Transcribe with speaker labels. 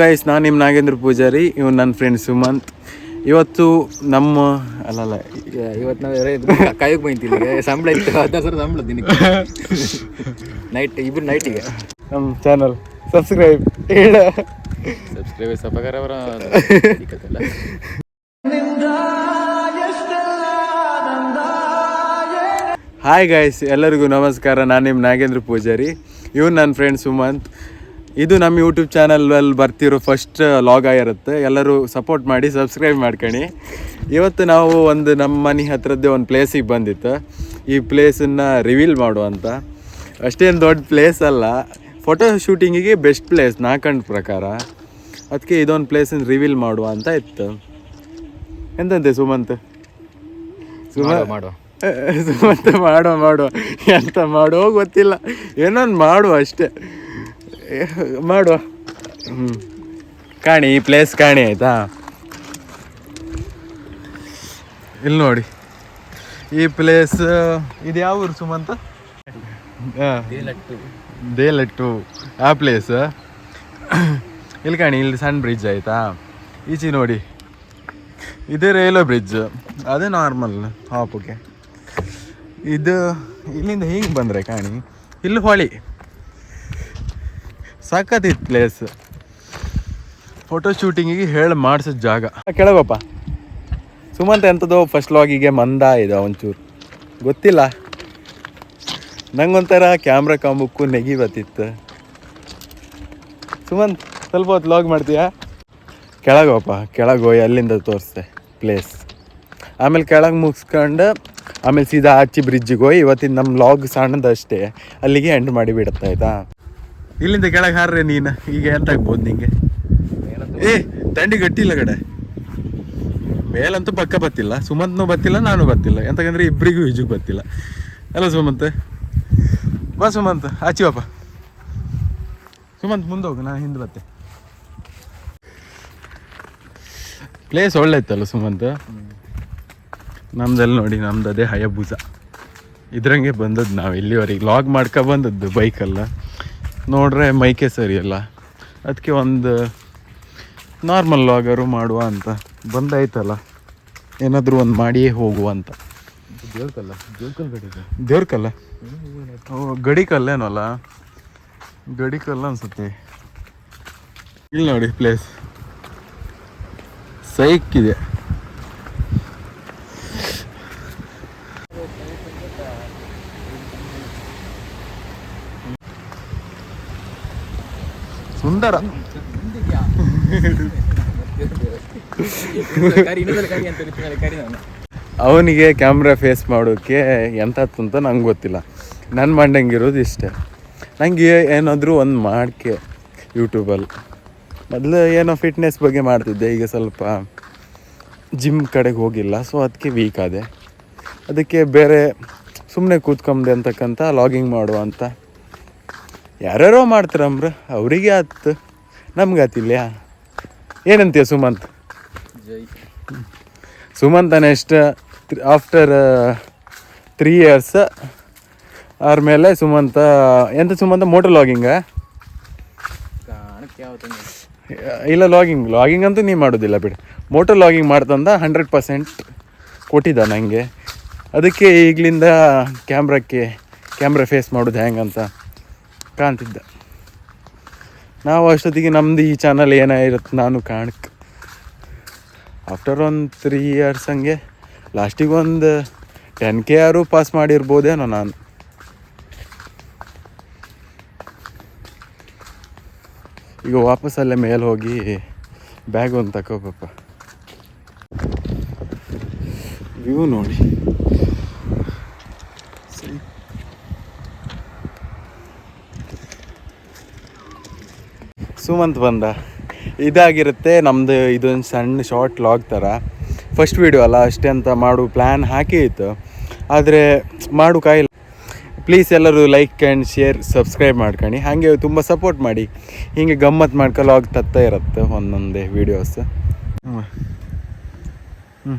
Speaker 1: Guys ನಾನು ನಿಮ್ಮ ನಾಗೇಂದ್ರ ಪೂಜಾರಿ ಇವ್ ನನ್ನ ಫ್ರೆಂಡ್ ಸುಮಂತ್. ಇವತ್ತು ನಮ್ಮ ಅಲ್ಲಲ್ಲ
Speaker 2: ಇವತ್ತು ನಾವು ಕಾಯೋಕೆ ಬೈತಿಲ್ಲ ಸಂಬಳ ಇತ್ತು ಹದಿನಾರು ಸಾವಿರ ಸಂಬಳ ದಿನಕ್ಕೆ. ನೈಟ್ ಇಬ್ರು ನೈಟಿಗೆ
Speaker 1: ನಮ್ಮ ಚಾನಲ್ ಸಬ್ಸ್ಕ್ರೈಬ್ ಹೇಳ.
Speaker 2: ಸಬ್ಸ್ಕ್ರೈಬರ್ಸ್ ಅಪಕಾರ ಅವರ
Speaker 1: ಹಾಯ್ ಗಾಯ್ಸ್ ಎಲ್ಲರಿಗೂ ನಮಸ್ಕಾರ. ನಾನು ನಿಮ್ಮ ನಾಗೇಂದ್ರ ಪೂಜಾರಿ. ಇವ್ನು ನನ್ನ ಫ್ರೆಂಡ್ ಸುಮಂತ್. ಇದು ನಮ್ಮ ಯೂಟ್ಯೂಬ್ ಚಾನಲಲ್ಲಿ ಬರ್ತಿರೋ ಫಸ್ಟ್ ಲಾಗ್ ಆಗಿರುತ್ತೆ. ಎಲ್ಲರೂ ಸಪೋರ್ಟ್ ಮಾಡಿ ಸಬ್ಸ್ಕ್ರೈಬ್ ಮಾಡ್ಕೊಳ್ಳಿ. ಇವತ್ತು ನಾವು ಒಂದು ನಮ್ಮ ಮನೆ ಹತ್ರದ್ದೇ ಒಂದು ಪ್ಲೇಸಿಗೆ ಬಂದಿತ್ತು. ಈ ಪ್ಲೇಸನ್ನು ರಿವೀಲ್ ಮಾಡುವಂತ ಅಷ್ಟೇನು ದೊಡ್ಡ ಪ್ಲೇಸ್ ಅಲ್ಲ. ಫೋಟೋ ಶೂಟಿಂಗಿಗೆ ಬೆಸ್ಟ್ ಪ್ಲೇಸ್ ನಾ ಕಂಡ ಪ್ರಕಾರ. ಅದಕ್ಕೆ ಇದೊಂದು ಪ್ಲೇಸನ್ನು ರಿವೀಲ್ ಮಾಡುವ ಅಂತ ಇತ್ತು. ಎಂತಂತೆ ಸುಮಂತ್? ಸುಮಂತ್
Speaker 2: ಮಾಡುವ
Speaker 1: ಸುಮಂತ್ ಮಾಡುವ ಮಾಡುವ. ಎಂತ ಮಾಡೋ ಗೊತ್ತಿಲ್ಲ. ಏನೊಂದು ಮಾಡುವ ಅಷ್ಟೇ. ಮಾಡುವ. ಹ್ಞೂ ಕಾಣಿ ಈ ಪ್ಲೇಸ್ ಕಾಣಿ ಆಯಿತಾ? ಇಲ್ಲಿ ನೋಡಿ. ಈ ಪ್ಲೇಸ್ ಇದು ಯಾವ ಊರು ಸುಮಂತ ದೇಲಟ್ಟು. ಆ ಪ್ಲೇಸ್ ಇಲ್ಲಿ ಕಾಣಿ ಇಲ್ಲಿ ಸಣ್ಣ ಬ್ರಿಡ್ಜ್ ಆಯಿತಾ? ಈಚಿ ನೋಡಿ. ಇದೇ ರೈಲ್ವೆ ಬ್ರಿಡ್ಜ್ ಅದೇ ನಾರ್ಮಲ್ ಹಾಪಕ್ಕೆ ಇದು ಇಲ್ಲಿಂದ ಹೀಗೆ ಬಂದರೆ ಕಾಣಿ ಇಲ್ಲಿ ಹೊಳಿ. ಸಖತ್ತಿತ್ತು ಪ್ಲೇಸ್ ಫೋಟೋ ಶೂಟಿಂಗಿಗೆ ಹೇಳಿ ಮಾಡಿಸೋ ಜಾಗ. ಕೆಳಗಪ್ಪ. ಸುಮಂತ ಎಂಥದೋ ಫಸ್ಟ್ ಲಾಗಿಗೆ ಮಂದ ಇದೆ ಒಂಚೂರು. ಗೊತ್ತಿಲ್ಲ. ನಂಗೊಂಥರ ಕ್ಯಾಮ್ರಾ ಕಾಂಬುಕ್ಕು ನೆಗಿ ಬತ್ತಿತ್ತು ಸುಮಂತ್, ಸ್ವಲ್ಪ ಹೊತ್ತು ಲಾಗ್ ಮಾಡ್ತೀಯಾ? ಕೆಳಗೋಪ್ಪ, ಕೆಳಗೋಯ್ ಅಲ್ಲಿಂದ ತೋರಿಸ್ದೆ ಪ್ಲೇಸ್ ಆಮೇಲೆ ಕೆಳಗೆ ಮುಗಿಸ್ಕೊಂಡು, ಆಮೇಲೆ ಸೀದಾ ಆಚೆ ಬ್ರಿಡ್ಜಿಗೆ ಹೋಗಿ ಇವತ್ತಿನ ನಮ್ಮ ಲಾಗ್ ಸಣ್ಣದಷ್ಟೇ. ಅಲ್ಲಿಗೆ ಎಂಡ್ ಮಾಡಿ ಆಯ್ತಾ? ಇಲ್ಲಿಂದ ಕೆಳಗೆ ಹಾರ್ರೆ ನೀನು. ಈಗ ಎಂತ ಆಗ್ಬೋದು ನಿಂಗೆ? ಏ ತಂಡಿ ಗಟ್ಟಿಲ್ಲ ಕಡೆ. ಮೇಲಂತೂ ಪಕ್ಕ ಬತ್ತಿಲ್ಲ ಸುಮಂತ್ನೂ ಬತ್ತಿಲ್ಲ ನಾನು ಬತ್ತಿಲ್ಲ ಎಂತಕಂದ್ರೆ ಇಬ್ಬರಿಗೂ ಈಜುಗೆ ಬತ್ತಿಲ್ಲ ಅಲ್ಲ ಸುಮಂತ್. ಬಾ ಸುಮಂತ್ ಆಚಿವಪ್ಪ ಸುಮಂತ್, ಮುಂದೆ ಹೋಗು ನಾನು ಹಿಂದೆ ಬತ್ತೆ ಪ್ಲೇಸ್ ಒಳ್ಳೆ ಇತ್ತಲ್ಲ ಸುಮಂತ್? ನಮ್ದಲ್ಲಿ ನೋಡಿ, ನಮ್ದು ಅದೇ ಹಯಬೂಸ ಇದ್ರಂಗೆ ಬಂದದ್ದು ನಾವು ಇಲ್ಲಿವರೆಗೆ. ಲಾಗ್ ಮಾಡ್ಕೊ ಬಂದದ್ದು ಬೈಕಲ್ಲ ನೋಡ್ರೆ ಮೈಕೆ ಸರಿಯಲ್ಲ ಅದಕ್ಕೆ ಒಂದು ನಾರ್ಮಲ್ ಲಾಗರು ಮಾಡುವ ಅಂತ. ಬಂದಾಯ್ತಲ್ಲ. ಏನಾದರೂ ಒಂದು ಮಾಡಿಯೇ ಹೋಗುವ ಅಂತ.
Speaker 2: ದೇವ್ರಕಲ್ಲ? ದೇವ್ಕಲ್ ಕಡೆ
Speaker 1: ದೇವ್ರ ಕಲ್ಲ ಓ ಗಡಿ ಕಲ್ಲೇನಲ್ಲ ಗಡಿ ಕಲ್ಲ ಅನ್ಸುತ್ತೆ. ಇಲ್ಲಿ ನೋಡಿ ಪ್ಲೇಸ್ ಸೈಕ್ ಇದೆ ಸುಂದರ.
Speaker 2: ನಾನು
Speaker 1: ಅವನಿಗೆ ಕ್ಯಾಮ್ರಾ ಫೇಸ್ ಮಾಡೋಕ್ಕೆ ಎಂತ ಅಂತ ನಂಗೆ ಗೊತ್ತಿಲ್ಲ. ನನ್ನ ಮಂಡಂಗಿರೋದು ಇಷ್ಟೇ. ನನಗೆ ಏನಾದರೂ ಒಂದು ಮಾಡ್ಕೆ ಯೂಟ್ಯೂಬಲ್ಲಿ ಮೊದಲು ಏನೋ ಫಿಟ್ನೆಸ್ ಬಗ್ಗೆ ಮಾಡ್ತಿದ್ದೆ, ಈಗ ಸ್ವಲ್ಪ ಜಿಮ್ ಕಡೆಗೆ ಹೋಗಿಲ್ಲ ಸೊ ಅದಕ್ಕೆ ವೀಕ್ ಆದೆ. ಅದಕ್ಕೆ ಬೇರೆ ಸುಮ್ಮನೆ ಕೂತ್ಕೊಂಬ್ದೆ ಅಂತಕ್ಕಂಥ ಲಾಗಿಂಗ್ ಮಾಡುವಂಥ ಯಾರ್ಯಾರೋ ಮಾಡ್ತಾರಮ್ರ ಅವರಿಗೆ ಆತು ನಮ್ಗೆ ಆತಿಲ್ಲ ಏನಂತೀಯ ಸುಮಂತ್?
Speaker 2: ಜೈ
Speaker 1: Sumanth next after three years ಅವ್ರ ಆದ್ಮೇಲೆ ಸುಮಂತ ಎಂತ ಸುಮಂತ ಮೋಟರ್ ಲಾಗಿಂಗ ಇಲ್ಲ. ಲಾಗಿಂಗ್ ಲಾಗಿಂಗ್ ಅಂತೂ ನೀ ಮಾಡೋದಿಲ್ಲ ಬಿಡು. ಮೋಟರ್ ಲಾಗಿಂಗ್ ಮಾಡ್ತಂದ ಹಂಡ್ರೆಡ್ ಪರ್ಸೆಂಟ್ ಕೊಟ್ಟಿದ್ದ ನನಗೆ ಅದಕ್ಕೆ ಈಗಲಿಂದ ಕ್ಯಾಮ್ರಕ್ಕೆ ಕ್ಯಾಮ್ರಾ ಫೇಸ್ ಮಾಡೋದು ಹೆಂಗಂತ. ಕಾಣ್ತಿದ್ದ ನಾವು ಅಷ್ಟೊತ್ತಿಗೆ ನಮ್ದು ಈ ಚಾನಲ್ ಏನಾಗಿರುತ್ತೆ ನಾನು ಕಾಣಕ್ಕೆ ಆಫ್ಟರ್ ಒಂದು ತ್ರೀ ಇಯರ್ಸ್ ಹಂಗೆ ಲಾಸ್ಟಿಗೆ ಒಂದು ಟೆನ್ ಕೆ ಆರು ಪಾಸ್ ಮಾಡಿರ್ಬೋದೇನೋ ನಾನು. ಈಗ ವಾಪಸ್ ಅಲ್ಲೇ ಮೇಲೆ ಹೋಗಿ ಬ್ಯಾಗ್ ಒಂದು ತಕೋಬೇಕು ವ್ಯೂ ನೋಡಿ. ಸುಮಂತ್ ಬಂದ. ಇದಾಗಿರುತ್ತೆ ನಮ್ಮದು ಇದೊಂದು ಸಣ್ಣ ಶಾರ್ಟ್ ಲಾಗ್ ಥರ ಫಸ್ಟ್ ವೀಡಿಯೋ ಅಲ್ಲ, ಅಷ್ಟೇ ಅಂತ ಮಾಡು ಪ್ಲ್ಯಾನ್ ಹಾಕಿ ಇತ್ತು. ಆದರೆ, ಮಾಡು ಕಾಯಿಲ್ಲ ಪ್ಲೀಸ್ ಎಲ್ಲರೂ ಲೈಕ್ ಆ್ಯಂಡ್ ಶೇರ್ ಸಬ್ಸ್ಕ್ರೈಬ್ ಮಾಡ್ಕೊಂಡು ಹಾಗೆ ತುಂಬ ಸಪೋರ್ಟ್ ಮಾಡಿ. ಹೀಗೆ ಗಮ್ಮತ್ತು ಮಾಡ್ಕೊಳ್ಳೋ ತತ್ತ ಇರುತ್ತೆ ಒಂದೊಂದೇ ವೀಡಿಯೋಸ್ ಹ್ಞೂ ಹ್ಞೂ